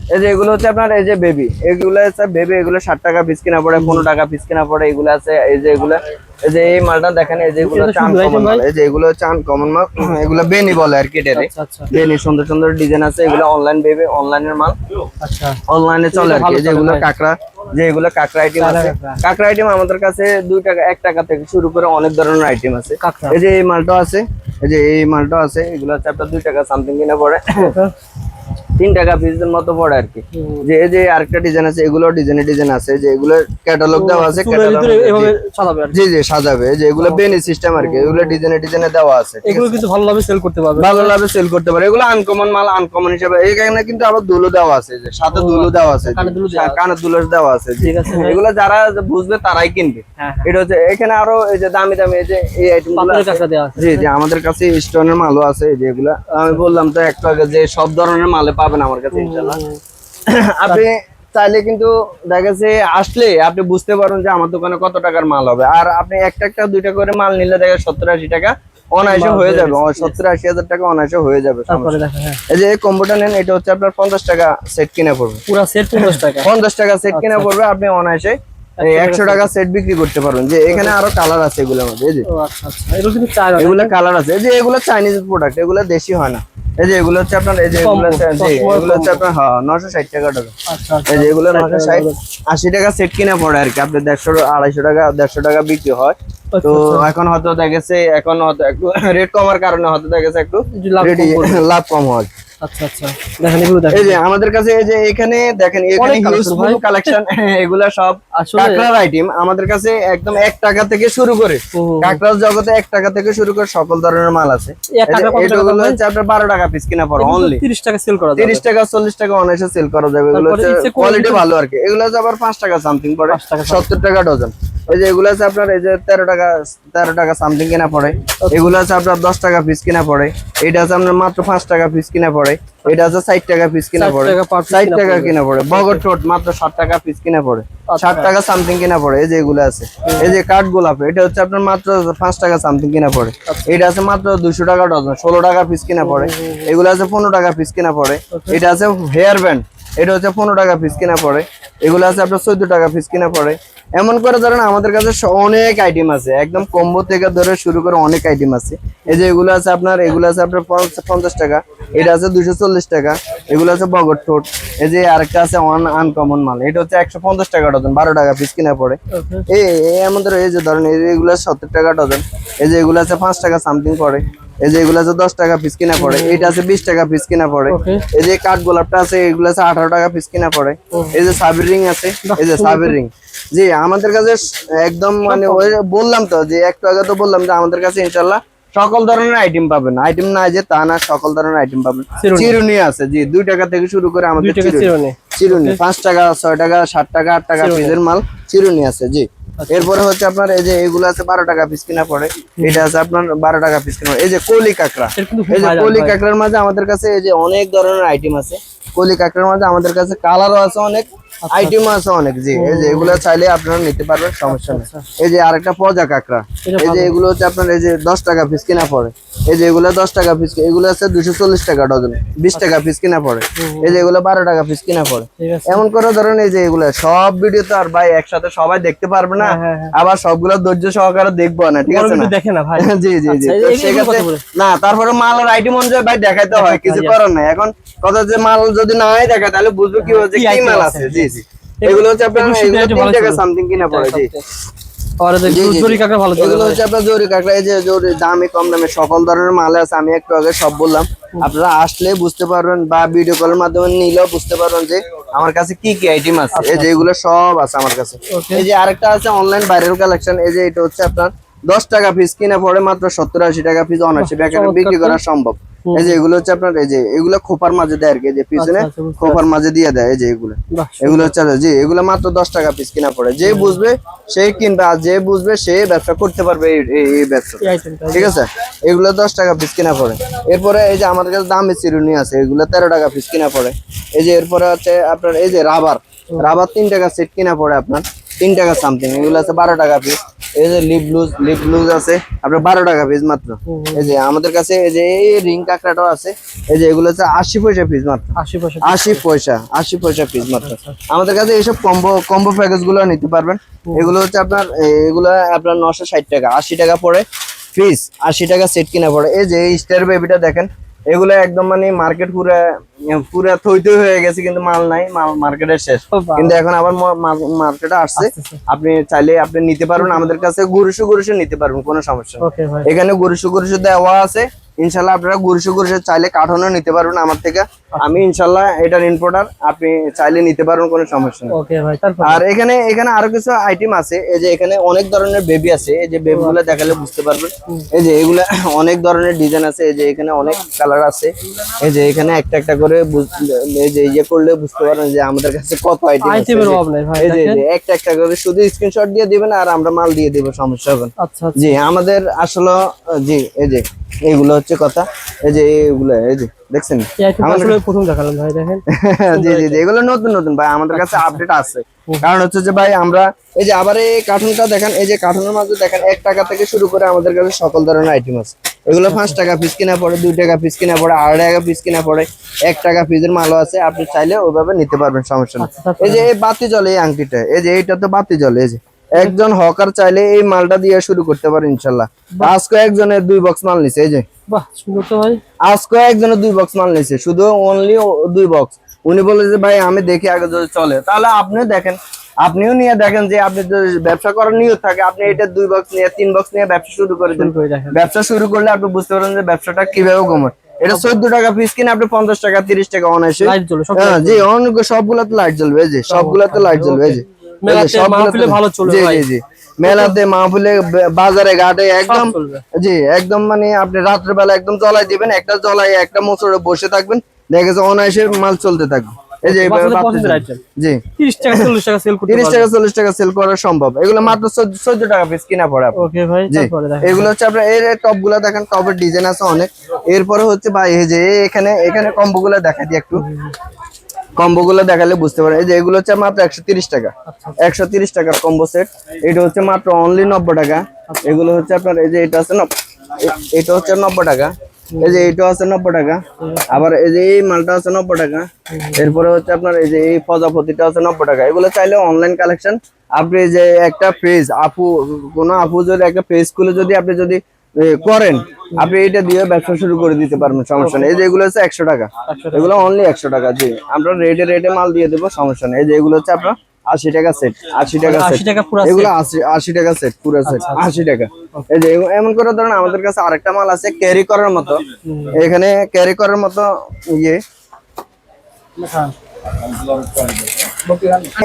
এই যে এগুলো হচ্ছে আপনার এই যে বেবি এগুলো হচ্ছে বেবি এগুলো ষাট টাকা পিস কিনা পড়ে পনেরো টাকা পিস কিনা পড়ে এগুলো আছে এই যে এগুলো এই যে এই মালটা দেখেন এই যে এগুলো চান কমন মাল এই যে এগুলো চান কমন মাল এগুলো বেনি বলে আর কি এটারে আচ্ছা আচ্ছা। বেনি সুন্দর সুন্দর ডিজাইন আছে এগুলো অনলাইন বেবি অনলাইনের মাল। আচ্ছা। অনলাইনে চলে আর কি যেগুলো। কাঁকড়া যেগুলো কাঁকড়া আইটেম আছে কাঁকড়া। কাঁকড়া আইটেম আমাদের কাছে দুই টাকা এক টাকা থেকে শুরু করে অনেক ধরনের আইটেম আছে। এই যে এই মালটা আছে এই যে এই মালটা আছে এগুলো হচ্ছে আপনার দুই টাকা সামথিং কিনা পড়ে। তিন টাকা পিসের মতো পড়ে আর কি। যে এই যে আরেকটা ডিজাইন আছে এগুলো ডিজাইনে ডিজাইন আছে যে এগুলো ক্যাটালগ দেওয়া আছে জি। জি জি সাজাবে। যে এগুলো বেনি সিস্টেম আর কি এগুলো ডিজাইনে ডিজাইনে দেওয়া আছে এগুলো কিন্তু ভালোভাবে সেল করতে পারবে। ভালো লাভে সেল করতে পারে। এগুলো আনকমন মাল আনকমন হিসেবে। এখানে কিন্তু আবার দুলো দেওয়া আছে যে সাথে দুলো দেওয়া আছে জি। কানের দুলো দেওয়া আছে। ঠিক আছে। এগুলো যারা বুঝবে তারাই কিনবে। হ্যাঁ এটা হচ্ছে এখানে আরও এই যে দামি দামি এই যে এই আইটেমগুলো পাথরের আছে। কাঁকড়া দেওয়া আছে। জি জি আমাদের কাছে স্টোনের মালও আছে এই যে এগুলা। আমি বললাম তো একটু আগে যে সব ধরনের মালে পাবেন আমার কাছে ইনশাআল্লাহ আপনি চাইলে কিন্তু দেখা যাচ্ছে আসলে আপনি বুঝতে পারবেন যে আমার দোকানে কত টাকার মাল হবে। আর আপনি একটা একটা দুইটা করে মাল নিলে দেখা সত্তর আশি টাকা অনায়াসে হয়ে যাবে। সত্তর আশি হাজার টাকা অনায়াসে হয়ে যাবে হ্যাঁ। এই যে কম্পিউটার নেন এটা হচ্ছে আপনার পঞ্চাশ টাকা সেট কিনে পড়বে। পুরা সেট পঞ্চাশ টাকা। পঞ্চাশ টাকা সেট কিনে আচ্ছা। পড়বে আপনি অনায়াসে একশো টাকা সেট বিক্রি করতে পারবেন। যে এখানে আরও কালার আছে এগুলোর মধ্যে এই যে। আচ্ছা আচ্ছা। এগুলো কিন্তু চার এগুলো কালার আছে। এই যে এগুলো চাইনিজ প্রোডাক্ট এগুলো দেশি হয় না। এই যে এগুলো হচ্ছে আপনার এই যে এগুলো এগুলো হচ্ছে আপনার হ্যাঁ নশো ষাট টাকা টাকা আচ্ছা আচ্ছা। এই যে এগুলো নশো ষাট আশি টাকা সেট কিনে পড়ে আর কি। আপনি দেড়শো আড়াইশো টাকা দেড়শো টাকা বিক্রি হয়। তো আচ্ছা, এখন হয়তো দেখা গেছে এখন হয়তো একটু রেট কমার কারণে হয়তো দেখা গেছে একটু। লাভ কম হয়। আচ্ছা আচ্ছা। দেখেন এগুলো দেখেন। এই যে আমাদের কাছে এই যে এখানে দেখেন এখানে কালেকশন এগুলা সব কাঁকড়ার আইটেম আমাদের কাছে একদম এক টাকা থেকে শুরু করে হুম। জগতে এক টাকা থেকে শুরু করে সকল ধরনের মাল আছে। ভাই? হচ্ছে আপনার বারো টাকা পিস কিনা পড়ে অনলি তিরিশ টাকা সেল করা যাবে। তিরিশ টাকা চল্লিশ টাকা অনায়াসে সেল করা যাবে। এগুলো কোয়ালিটি ভালো আর কি। এগুলো আবার পাঁচ টাকা সামথিং পড়ে পাঁচ টাকা সত্তর টাকা ডজন এই যে এগুলো আছে আপনার এই যে তেরো টাকা তেরো টাকা সামথিং কিনা পড়ে আচ্ছা। এগুলো আছে আপনার দশ টাকা পিস কিনা পড়ে এটা আছে আপনার মাত্র পাঁচ টাকা পিস কিনা পড়ে এটা আছে ষাট টাকা পিস কিনা 60 পড়ে ষাট টাকা। কিনা পড়ে বগর টোট মাত্র ষাট টাকা পিস কিনা পড়ে আচ্ছা। ষাট টাকা সামথিং কিনা পড়ে এই যে এগুলো আছে এই যে কাঠ গোলাপ এটা হচ্ছে আপনার মাত্র পাঁচ টাকা সামথিং কিনা পড়ে আচ্ছা। এটা আছে মাত্র দুশো টাকা ডজন ষোলো টাকা পিস কিনা পড়ে এগুলো আছে পনেরো টাকা পিস কিনা পড়ে এটা আছে হেয়ার ব্যান্ড এটা হচ্ছে পনেরো টাকা পিস কিনা পড়ে এগুলো আছে আপনার চোদ্দ টাকা পিস কিনা পড়ে এমন করে ধরেন আমাদের কাছে অনেক আইটেম আছে। একদম কম্বো থেকে ধরে শুরু করে অনেক আইটেম আছে। এই যে এগুলো আছে আপনার এগুলো আছে আপনার পঞ্চাশ টাকা এটা আছে দুশো চল্লিশ টাকা এগুলো আছে বগর ঠোঁট এই যে আরেকটা আছে আনকমন মাল এটা হচ্ছে একশো পঞ্চাশ টাকা ডজন বারো টাকা পিস কিনা পড়ে। Okay. এই আমাদের এই যে ধরেন এগুলো সত্তর টাকা ডজন এই যে এগুলো আছে পাঁচ টাকা সামথিং পড়ে। এই যে এগুলো আছে দশ টাকা পিস কিনা পড়ে। এইটা আছে বিশ টাকা পিস কিনা পড়ে। এই যে কাঠ গোলাপটা আছে এগুলো আছে আঠারো টাকা পিস কিনা পড়ে। এই যে সাবির রিং আছে এই যে সাবির রিং। জি আমাদের কাছে একদম মানে বললাম তো যে একটু আগে তো বললাম যে আমাদের কাছে ইনশাল্লাহ সকল ধরনের আইটেম পাবেন। আইটেম না যে তা না সকল ধরনের আইটেম পাবেন। চিরুনি। আছে জি দুই টাকা থেকে শুরু করে আমাদের চিরুনি। চিরুনি। চিরুনি পাঁচ টাকা ছয় টাকা সাত টাকা আট টাকা পিসের মাল চিরুনি আছে জি। এরপরে হচ্ছে আপনার এই যে এগুলো আছে বারো টাকা পিস কিনা পড়ে এটা আছে আপনার বারো টাকা পিস কিনা এই যে কলি কাঁকড়া এই যে কলি কাঁকড়ার মাঝে আমাদের কাছে এই যে অনেক ধরনের আইটেম আছে। কলি কাঁকড়ার মাঝে আমাদের কাছে কালারও আছে অনেক আচ্ছা, আইটেম আছে অনেক জি। এই যে এগুলো চাইলে আপনারা নিতে পারবেন সমস্যা নেই। আচ্ছা। এই যে আরেকটা পজা কাঁকড়া। এই যে এগুলো হচ্ছে আপনার এই যে দশ টাকা পিস কিনা পড়ে। এই যে এগুলো দশ টাকা পিস এগুলো আছে দুশো চল্লিশ টাকা ডজন বিশ টাকা পিস কিনা পড়ে। এই যে এগুলো বারো টাকা পিস কিনা পড়ে। এমন করে ধরেন এই যে এগুলো সব ভিডিও তো আর ভাই একসাথে সবাই দেখতে পারবে না হ্যাঁ, হ্যাঁ, হ্যাঁ। আবার সবগুলো ধৈর্য সহকারে দেখব না ঠিক আছে না? দেখে না ভাই। জি জি জি। আচ্ছা, সেক্ষেত্রে না তারপরে মাল আর আইটেম অনুযায়ী ভাই দেখাইতে হয় কিছু করার নাই। এখন কথা যে মাল যদি না হয় দেখা তাহলে বুঝব কি হচ্ছে কি মাল আছে, জি। এগুলো হচ্ছে আপনার এগুলো টাকা সামথিং কিনা পড়ে জি। আর জি, জি, জি। জরি কাঁকড়া ভালো এগুলো হচ্ছে আপনার জরি কাঁকড়া এই যে জরি দামে কম দামে সকল ধরনের মাল আছে আমি একটু আগে সব বললাম। আপনারা আসলে বুঝতে পারবেন বা ভিডিও কলের মাধ্যমে নিলেও বুঝতে পারবেন যে আমার কাছে কি কি আইটেম আছে। এই যে এগুলো সব আছে আমার কাছে। এই যে আরেকটা আছে অনলাইন বাইরের কালেকশন এই যে এটা হচ্ছে আপনার দশ টাকা পিস কিনে পড়ে মাত্র সত্তর আশি টাকা পিস অনার্সি বিক্রি করা সম্ভব। এই যে এগুলো হচ্ছে আপনার এই যে এগুলো খোপার মাঝে দেয় আর কি যে পিছনে আচ্ছা, খোপার মাঝে দিয়ে দেয় এই যে এগুলো। এগুলো হচ্ছে জি এগুলো মাত্র দশ টাকা পিস কিনা পড়ে। যে বুঝবে সে কিনবে আর যে বুঝবে সে ব্যবসা করতে পারবে এই ব্যবসা ঠিক আছে? এগুলো দশ টাকা পিস কিনা পড়ে। এরপরে এই যে আমাদের কাছে দামি চিরুনি আছে এগুলো তেরো টাকা পিস কিনা পড়ে। এই যে এরপরে হচ্ছে আপনার এই যে রাবার। রাবার তিন টাকা সেট কিনা পড়ে আপনার। তিন টাকা সামথিং এগুলো আছে বারো টাকা পিস এই যে লিপ ব্লুজ লিপ ব্লুজ আছে আপনার বারো টাকা পিস মাত্র। এই যে আমাদের কাছে এই যে এই রিং কাঁকড়াটাও আছে এই যে এগুলো হচ্ছে আশি পয়সা পিস মাত্র। আশি পয়সা আশি পয়সা আশি পয়সা পিস মাত্র। আমাদের কাছে এইসব কম্বো কম্বো প্যাকেজগুলো নিতে পারবেন। এগুলো হচ্ছে আপনার এগুলো আপনার নশো ষাট টাকা আশি টাকা পড়ে। পিস আশি টাকা সেট কিনা পড়ে। এই যে স্টার বেবিটা দেখেন এগুলো একদম মানে মার্কেট পুরা পুরা থই থই হয়ে গেছে কিন্তু মাল নাই মাল মার্কেটের শেষ। কিন্তু এখন আবার মার্কেটে আসছে। আপনি চাইলে আপনি নিতে পারবেন আমাদের কাছে গুরুশু গুরুশু নিতে পারবেন কোনো সমস্যা এখানে গুরুশু গুরুশু দেওয়া আছে। ইনশাল্লাহ আপনারা গুরুশু গুরুশু চাইলে কাঠনও নিতে পারবেন আমার থেকে। আমি ইনশাল্লাহ এটার ইম্পোর্টার আপনি চাইলে নিতে পারবেন কোনো সমস্যা নেই। আর এখানে এখানে আরও কিছু আইটেম আছে এই যে এখানে অনেক ধরনের বেবি আছে এই যে বেবি গুলো দেখালে বুঝতে পারবেন। এই যে এগুলা অনেক ধরনের ডিজাইন আছে এই যে এখানে অনেক কালার আছে। এই যে এখানে একটা একটা করে এই যে ইয়ে করলে বুঝতে পারবেন যে আমাদের কাছে কত আইটেম এই যে একটা একটা করে শুধু স্ক্রিনশট দিয়ে দিবেন আর আমরা মাল দিয়ে দেবো সমস্যা হবে না। আচ্ছা আচ্ছা। জি আমাদের আসলে জি এই যে এইগুলো হচ্ছে কথা। এই যে এইগুলো এই যে দেখছেন? প্রথম দেখালাম ভাই দেখেন। জি জি জি এগুলো নতুন নতুন ভাই আমাদের কাছে আপডেট আছে। কারণ হচ্ছে যে ভাই আমরা এই যে আবার এই কার্টুনটা দেখেন এই যে কার্টুনের মাঝে দেখেন এক টাকা থেকে শুরু করে আমাদের কাছে সকল ধরনের আইটেম আছে। এগুলো পাঁচ টাকা পিস কিনা পড়ে দুই টাকা পিস কিনা পড়ে আড়াই টাকা পিস কিনা পড়ে এক টাকা পিসের মালও আছে আপনি চাইলে ওইভাবে নিতে পারবেন সমস্যা নেই। আচ্ছা, এই যে এই বাতি জলে এই আংটিটা এই যে এইটা তো বাতি জলে এই যে। একজন হকার চাইলে এই মালটা দিয়ে শুরু করতে পারে ইনশাল্লাহ। আজকে একজনের দুই বক্স মাল নিছে এই যে। বাহ সুন্দর তো ভাই। আজকে একজনের দুই বক্স মাল নিয়েছে শুধু অনলি দুই বক্স উনি বলে যে ভাই আমি দেখি আগে যদি চলে। তাহলে আপনিও দেখেন আপনিও নিয়ে দেখেন যে আপনি যদি ব্যবসা করার নিয়ত থাকে আপনি এটা দুই বক্স নিয়ে তিন বক্স নিয়ে ব্যবসা শুরু করে দেন। ব্যবসা শুরু করলে আপনি বুঝতে পারেন যে ব্যবসাটা কীভাবে কমায় এটা চোদ্দ টাকা পিস কিনে আপনি পঞ্চাশ টাকা তিরিশ টাকা অনায়াসে লাইট জ্বলে সব হ্যাঁ জি অনেক সবগুলাতে লাইট জ্বলবে এই যে সবগুলাতে লাইট জ্বলবে এই যে। মেলাতে, সবগুলাতে- মাহফিলে ভালো চলবে ভাই। জি জি। মেলাতে মাহফিলে বাজারে ঘাটে একদম জি একদম মানে আপনি রাত্রে বেলা একদম জ্বলাই দিবেন একটা জ্বলাই একটা মোচড়ে বসে থাকবেন দেখে যে অনায়াসে মাল চলতে থাকবে। এই যে জি। টাকা চল্লিশ টাকা সেল করতে তিরিশ পারবেন। টাকা চল্লিশ টাকা সেল করা সম্ভব। এগুলো মাত্র টাকা পিস কিনা পড়ে ওকে ভাই তারপরে দেখেন এগুলো হচ্ছে আপনার এর দেখেন টপের ডিজাইন আছে অনেক। এরপরে হচ্ছে ভাই এই যে এখানে এখানে কম্বো গুলা দেখা দিই একটু। কম্বো গুলো দেখালে বুঝতে পারেন এই যে এগুলো হচ্ছে মাত্র একশো টাকা। আচ্ছা একশো তিরিশ টাকার কম্বো সেট এটা হচ্ছে মাত্র অনলি নব্বই টাকা। এগুলো হচ্ছে আপনার এই যে এটা আছে এ- এটা হচ্ছে নব্বই টাকা। এই যে এটা আছে নব্বই টাকা। আবার এই যে এই মালটা আছে নব্বই টাকা। এরপরে হচ্ছে আপনার এই যে এই প্রজাপতিটা আছে নব্বই টাকা। এগুলো চাইলে অনলাইন কালেকশন আপনি যে একটা পেজ আপু কোন আপু যদি একটা পেজ খুলে যদি আপনি যদি করেন। আপনি এটা দিয়ে ব্যবসা শুরু করে দিতে পারবেন সমস্যা নেই। এই যে এগুলো হচ্ছে একশো টাকা। এগুলো অনলি একশো টাকা জি। আমরা রেটে রেটে মাল দিয়ে দেবো সমস্যা নেই। এই যে এগুলো হচ্ছে আপনার আশি টাকা সেট আশি টাকা সেট এগুলো আশি টাকা সেট পুরো সেট আশি টাকা। এই যে এমন করে ধরেন আমাদের কাছে আরেকটা মাল আছে ক্যারি করার মতো। এখানে ক্যারি করার মতো ইয়ে।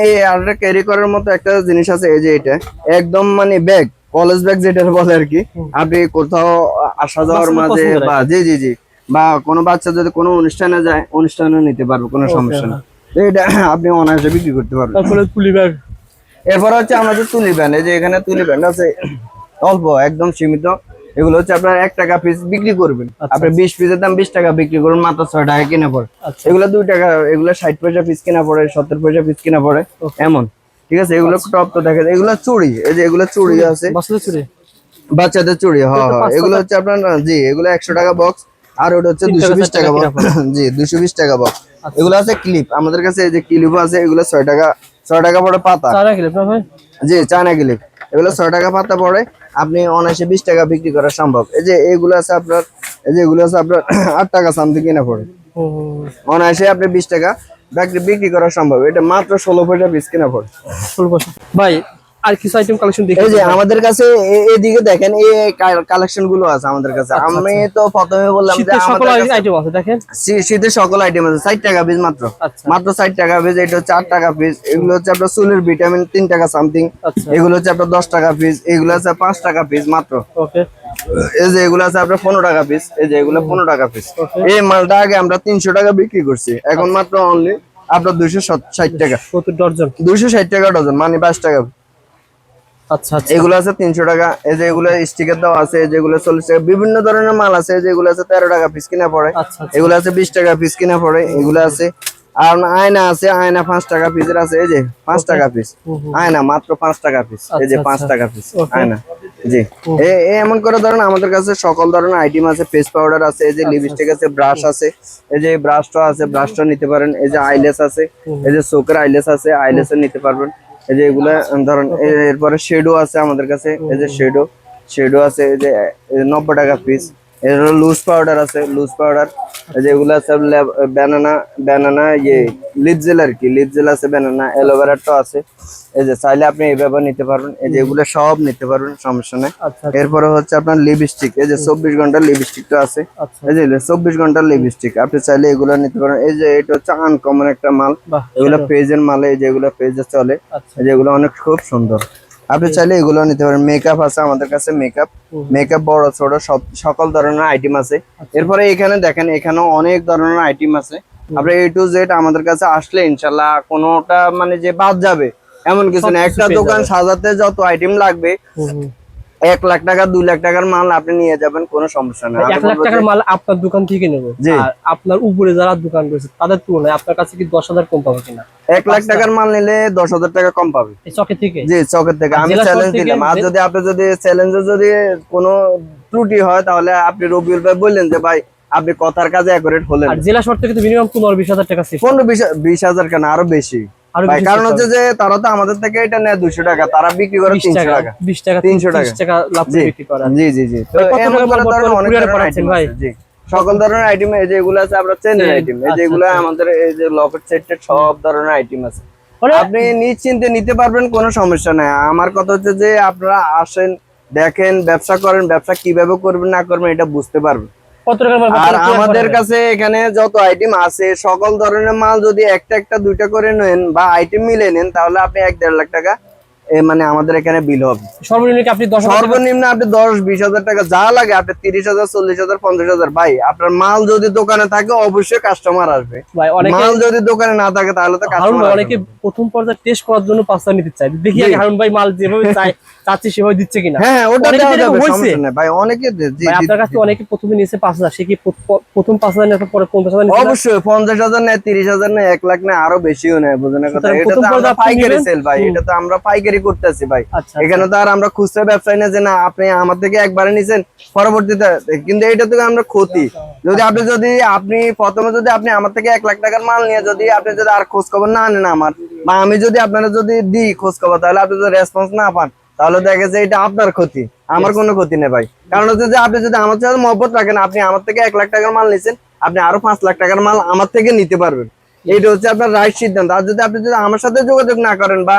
এই আরেকটা ক্যারি করার মতো একটা জিনিস আছে এই যে এটা। একদম মানে ব্যাগ কলেজ ব্যাগ যেটা বলে আর কি আপনি কোথাও আসা যাওয়ার মাঝে বা জি জি জি বা কোনো বাচ্চা যদি কোনো অনুষ্ঠানে যায় অনুষ্ঠানে নিতে পারবে কোনো সমস্যা নেই। তো এটা আপনি অনায়াসে বিক্রি করতে পারবেন। তারপরে পুলি ব্যাগ। এরপর হচ্ছে আমাদের তুলি ব্যান্ড এই যে এখানে তুলি ব্যান্ড আছে অল্প একদম সীমিত এগুলো হচ্ছে আপনার এক টাকা পিস বিক্রি করবেন। আপনি বিশ পিসের দাম বিশ টাকা বিক্রি করুন মাত্র ছয় টাকা কিনে পড়ে। আচ্ছা। এগুলো দুই টাকা এগুলো ষাট পয়সা পিস কিনা পড়ে সত্তর পয়সা পিস কিনা পড়ে এমন। ঠিক আছে? এগুলো টপ তো দেখা যায় এগুলো চুড়ি এই যে এগুলো চুড়ি আছে। বাচ্চাদের চুড়ি? হ্যাঁ হ্যাঁ। এগুলো হচ্ছে আপনার জি এগুলো একশো টাকা বক্স আর ওটা হচ্ছে দুশো টাকা, বিশ টাকা বক্স জি দুশো বিশ টাকা বক্স এগুলো আছে ক্লিপ আমাদের কাছে এই যে ক্লিপ আছে এগুলো ছয় টাকা ছয় টাকা পড়ে পাতা। জি চায়না ক্লিপ এগুলো ছয় টাকা পাতা পড়ে আপনি অনায়াসে বিশ টাকা বিক্রি করা সম্ভব। এই যে এগুলো আছে আপনার এই যে এগুলো আছে আপনার আট টাকা সামথিং কিনা পড়ে। অনায়াসে আপনি বিশ টাকা বিক্রি- করা সম্ভব। এটা মাত্র ষোলো পয়সা পিস কিনা পড়ে ষোলো বছর ভাই আর কিছু আইটেম কালেকশন দেখি এই যে আমাদের কাছে এদিকে দেখেন এই কালেকশনগুলো আছে আমাদের কাছে। আমি তো প্রথমে বললাম যে শীতের সকল আইটেম আছে দেখেন। শীতের সকল আইটেম আছে ষাট টাকা পিস মাত্র। আচ্ছা। মাত্র ষাট টাকা পিস এটা হচ্ছে আট টাকা পিস এগুলো হচ্ছে আপনার চুলের ভিটামিন তিন টাকা সামথিং আচ্ছা। এগুলো হচ্ছে আপনার দশ টাকা পিস এগুলো আছে পাঁচ টাকা পিস মাত্র। ওকে এই যে এগুলো আছে আপনার পনেরো টাকা পিস এই যে এগুলো পনেরো টাকা পিস এই মালটা আগে আমরা তিনশো টাকা বিক্রি করছি। এখন মাত্র অনলি আপনার দুইশো ষাট টাকা। ডর্জন দুইশো ষাট টাকা ডজন মানে বাইশ টাকা। আচ্ছা আচ্ছা। এগুলো আছে তিনশো টাকা। এই যে এগুলো স্টিকার দেওয়া আছে যেগুলো চল্লিশ টাকা। বিভিন্ন ধরনের মাল আছে যেগুলো আছে তেরো টাকা পিস কিনা পড়ে। আচ্ছা আচ্ছা। এগুলো আছে বিশ টাকা পিস কিনা পড়ে। এগুলো আছে আর আয়না আছে আয়না পাঁচ টাকা পিসের আছে। এই যে পাঁচ টাকা পিস। আয়না মাত্র পাঁচ টাকা পিস এই যে আচ্ছা, পাঁচ আচ্ছা। টাকা পিস আয়না। জি। এমন করে ধরেন আমাদের কাছে সকল ধরনের আইটেম আছে ফেস পাউডার আছে এই যে আচ্ছা, লিপস্টিক আছে ব্রাশ আছে এই যে ব্রাশটা আছে ব্রাশটা নিতে পারেন এই যে আইলেস আছে এই যে চোখের আইলেস আছে আইলেস নিতে পারবেন। এই যে এগুলা ধরেন এরপরে শেডো আছে আমাদের কাছে এই যে শেডো শেডো আছে এই যে নব্বই টাকা পিস এর লুজ পাউডার আছে লুজ পাউডার এই যে এগুলা সব ব্যানানা ব্যানানা ইয়ে লিপ জেল আর কি লিপ জেল আছে ব্যানানা অ্যালোভেরাটো আছে। এই যে চাইলে আপনি এইভাবে নিতে পারবেন এই যে এগুলো সব নিতে পারবেন সমস্যা নেই। আচ্ছা এরপরে হচ্ছে আপনার লিপস্টিক এই যে চব্বিশ ঘণ্টার লিপস্টিকটা আছে। আচ্ছা। এই যে চব্বিশ ঘণ্টার লিপস্টিক আপনি চাইলে এগুলো নিতে পারেন এই যে এটা হচ্ছে আনকমন একটা মাল। এগুলো পেজের মালে এই যে এগুলো পেজে চলে। আচ্ছা। এই যে এগুলো অনেক খুব সুন্দর। আপনি চাইলে এগুলো নিতে পারেন। মেকআপ আছে আমাদের কাছে মেকআপ। মেকআপ বড় ছোট সব সকল ধরনের আইটেম আছে। এরপরে এখানে দেখেন এখানেও অনেক ধরনের আইটেম আছে। আপনি এ টু জেড আমাদের কাছে আসলে ইনশাল্লাহ কোনোটা মানে যে বাদ যাবে এমন কিছু না। একটা দোকান সাজাতে যত আইটেম লাগবে। এক লাখ টাকা দুই লাখ টাকার মাল আপনি নিয়ে যাবেন কোনো সমস্যা নেই। এক লাখ টাকার মাল আপনার দোকান থেকে নেব। আর আপনার উপরে যারা দোকান রয়েছে তাদের তুলনায় আপনার কাছে কি দশ হাজার কম পাবো কিনা? এক লাখ টাকার মাল নিলে দশ হাজার টাকা কম পাবে। এই চকে থেকে? জি চকের থেকে। আমি চ্যালেঞ্জ দিলাম। আর যদি আপনি যদি চ্যালেঞ্জে যদি কোনো ত্রুটি হয় তাহলে আপনি রবিউল ভাই বললেন যে ভাই আপনি কথার কাজে অ্যাকুরেট হলেন আর জেলা শহর থেকে মিনিমাম পনেরো বিশ হাজার টাকা পনেরো বিশ হাজার কেন? আরও বেশি। ভাই কারণ হচ্ছে যে তারা তো আমাদের থেকে এটা নেয় দুশো টাকা তারা বিক্রি করে তিনশো টাকা টাকা। বিশ টাকা 300 টাকা। লাভ জি বিক্রি করা। ভাই, সকল ধরনের আইটেম এই যেগুলো আছে আমরা চেনের চেন, আইটেম এই আচ্ছা, যেগুলো আচ্ছা। আমাদের এই যে লকেট সেটের সব ধরনের আইটেম আছে। মানে আপনি নিশ্চিন্তে নিতে পারবেন কোনো সমস্যা নাই। আমার কথা হচ্ছে যে আপনারা আসেন দেখেন ব্যবসা করেন ব্যবসা কীভাবে করবেন না করবেন এটা বুঝতে পারবেন। আর আমাদের কাছে এখানে যত আইটেম আছে সকল ধরনের মাল যদি একটা একটা দুইটা করে নেন বা আইটেম মিলে নেন তাহলে আপনি এক দেড় লাখ টাকা মানে আমাদের এখানে বিল হবে। সর্বনিম্ন আপনি দশ সর্বনিম্ন আপনি দশ বিশ হাজার টাকা যা লাগে আপনি তিরিশ হাজার চল্লিশ হাজার পঞ্চাশ হাজার ভাই আপনার মাল যদি দোকানে থাকে অবশ্যই কাস্টমার আসবে। মাল যদি দোকানে না থাকে তাহলে তো অনেকে প্রথম পর্যায়ে টেস্ট করার জন্য পাঁচটা নিতে চাই দেখি হারুন ভাই মাল যেভাবে চাই চাচ্ছি সেভাবে দিচ্ছে কিনা? হ্যাঁ ওটা দেওয়া যাবে হয়েছে। ভাই অনেকে আপনার কাছে অনেকে প্রথমে নিয়েছে পাঁচ হাজার সে কি প্রথম পাঁচ হাজার নেওয়ার পরে পঞ্চাশ হাজার অবশ্যই পঞ্চাশ হাজার নেয় তিরিশ হাজার নেয় এক লাখ নেয় আরও বেশিও নেয় বুঝলেন কথা? এটা তো আমরা পাইকারি সেল ভাই এটা তো আমরা পাইকারি করতেছি ভাই। আচ্ছা এখানে তো আর আমরা খুচরা ব্যবসায় না যে না আপনি আমার থেকে একবারে নিছেন পরবর্তীতে কিন্তু এটা থেকে আমরা ক্ষতি। যদি আপনি যদি আপনি প্রথমে যদি আপনি আমার থেকে এক লাখ টাকার মাল নিয়ে যদি আপনি যদি আর খোঁজ খবর না নেন আমার বা আমি যদি আপনারা যদি দিই খোঁজ খবর তাহলে আপনি যদি রেসপন্স না পান তাহলে দেখা যায় এটা আপনার ক্ষতি। আমার কোনো ক্ষতি নেই ভাই। কারণ হচ্ছে যে আপনি যদি আমার সাথে মহব্বত রাখেন আপনি আমার থেকে এক লাখ টাকার মাল নিছেন আপনি আরও পাঁচ লাখ টাকার মাল আমার থেকে নিতে পারবেন। এইটা হচ্ছে আপনার রাইট সিদ্ধান্ত। আর যদি আপনি যদি আমার সাথে যোগাযোগ না করেন বা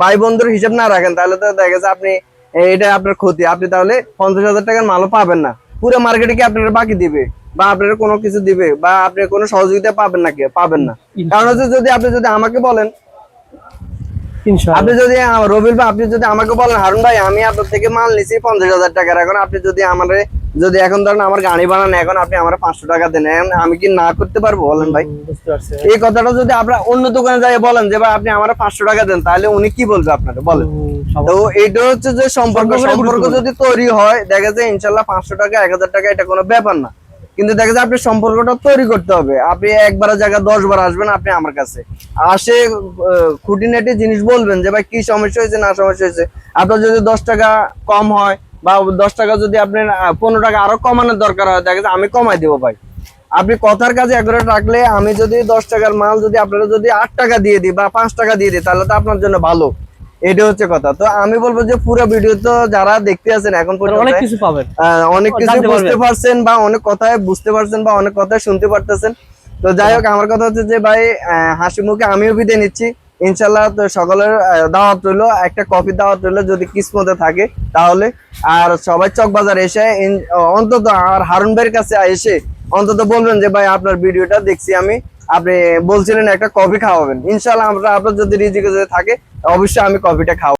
ভাই বন্ধুর হিসাব না রাখেন তাহলে তো দেখা যাচ্ছে আপনি এটা আপনার ক্ষতি। আপনি তাহলে পঞ্চাশ হাজার টাকার মালও পাবেন না। পুরো মার্কেটে কি আপনার বাকি দিবে? বা আপনার কোনো কিছু দিবে? বা আপনি কোনো সহযোগিতা পাবেন না কি পাবেন না। কারণ হচ্ছে যদি আপনি যদি আমাকে বলেন আপনি যদি রবিল ভাই আপনি যদি আমাকে বলেন হারুন ভাই আমি আপনার থেকে মাল নিছি পঞ্চাশ হাজার টাকার এখন আপনি যদি আমার যদি এখন ধরেন আমার গাড়ি বানান এখন আপনি আমার পাঁচশো টাকা দেন আমি কি না করতে পারব বলেন ভাই? এই কথাটা যদি আপনার অন্য দোকানে যাই বলেন যে ভাই আপনি আমার পাঁচশো টাকা দেন তাহলে উনি কি বলবে আপনাকে বলেন। তো এইটা হচ্ছে যে সম্পর্ক সম্পর্ক যদি তৈরি হয় দেখা যায় ইনশাল্লাহ পাঁচশো টাকা এক হাজার টাকা এটা কোনো ব্যাপার না। কিন্তু দেখা যায় আপনি সম্পর্কটা তৈরি করতে হবে। আপনি একবার জায়গা দশ বার আসবেন আপনি আমার কাছে। আসে খুঁটিনাটি জিনিস বলবেন যে, ভাই, কি সমস্যা হয়েছে, না সমস্যা হয়েছে? আপনার যদি দশ টাকা কম হয় বা দশ টাকা যদি আপনি পনেরো টাকা আরও কমানোর দরকার হয়, দেখা যায় আমি কমাই দেবো, ভাই। আপনি কথার কাজে একবারে রাখলে আমি যদি দশ টাকার মাল যদি আপনারা যদি আট টাকা দিয়ে দিই বা পাঁচ টাকা দিয়ে দিই, তাহলে তো আপনার জন্য ভালো। এটা হচ্ছে কথা। তো আমি বলব যে পুরো ভিডিও তো যারা দেখতে আছেন এখন পর্যন্ত অনেক কিছু পাবেন। অনেক কিছু বুঝতে পারছেন বা অনেক কথায় বুঝতে পারছেন বা অনেক কথায় শুনতে পারতেছেন। তো যাই হোক আমার কথা হচ্ছে যে ভাই হাসি মুখে আমিও বিদায় নিচ্ছি। ইনশাল্লাহ তো সকলের দাওয়াত রইল একটা কফি দাওয়াত রইল যদি কিসমতে থাকে তাহলে। আর সবাই চকবাজার এসে অন্তত আর হারুন ভাইয়ের কাছে এসে অন্তত বলবেন যে ভাই আপনার ভিডিওটা দেখছি আমি। আপনি বলছিলেন একটা কফি খাওয়াবেন। ইনশাল্লাহ আমরা আপনার যদি রিজিকে যদি থাকে, অবশ্যই আমি কফিটা খাওয়াবো।